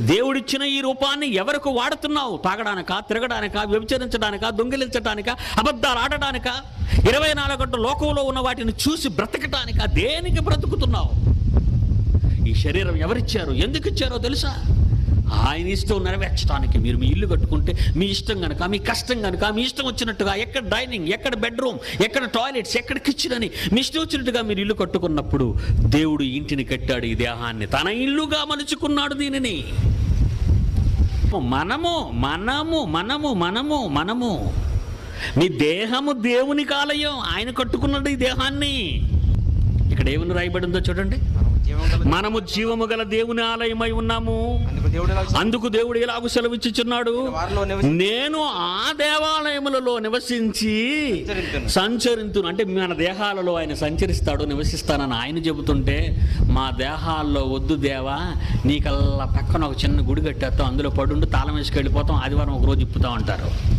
దేవుడిచ్చిన ఈ రూపాన్ని ఎవరికి వాడుతున్నావు? తాగడానికా తిరగడానికా వ్యభిచరించడానికా దొంగిలించడానికా అబద్ధాలు ఆడడానికా? ఇరవై నాలుగు గంటల లోకంలో ఉన్న వాటిని చూసి బ్రతకటానికా? దేనికి బ్రతుకుతున్నావు? ఈ శరీరం ఎవరిచ్చారు? ఎందుకు ఇచ్చారో తెలుసా? ఆయన ఇష్టం నెరవేర్చడానికి మీరు మీ ఇల్లు కట్టుకుంటే మీ ఇష్టం కనుక మీ కష్టం కనుక మీ ఇష్టం వచ్చినట్టుగా ఎక్కడ డైనింగ్ ఎక్కడ బెడ్రూమ్ ఎక్కడ టాయిలెట్స్ ఎక్కడ కిచెన్ అని మీ ఇష్టం వచ్చినట్టుగా మీరు ఇల్లు కట్టుకున్నప్పుడు దేవుడు ఇంటిని కట్టాడు ఈ దేహాన్ని. తన ఇల్లుగా మలుచుకున్నాడు దీనిని. మనము మనము మనము మనము మనము. మీ దేహము దేవుని కాలయం ఆయన కట్టుకున్నాడు ఈ దేహాన్ని. ఇక్కడ ఏమని రాయబడిందో చూడండి. మనము జీవము గల దేవుని ఆలయమై ఉన్నాము. అందుకు దేవుడు ఎలాగూ సెలవిచ్చుచున్నాడు. నేను ఆ దేవాలయములలో నివసించి సంచరింతును. అంటే మన దేహాలలో ఆయన సంచరిస్తాడు నివసిస్తానని ఆయన చెబుతుంటే మా దేహాల్లో వద్దు దేవా నీకల్లా పక్కన ఒక చిన్న గుడి కట్టేస్తాం అందులో పడుండి తాళం వేసుకు వెళ్ళిపోతాం ఆదివారం ఒక రోజు ఇప్పుతాం అంటారు.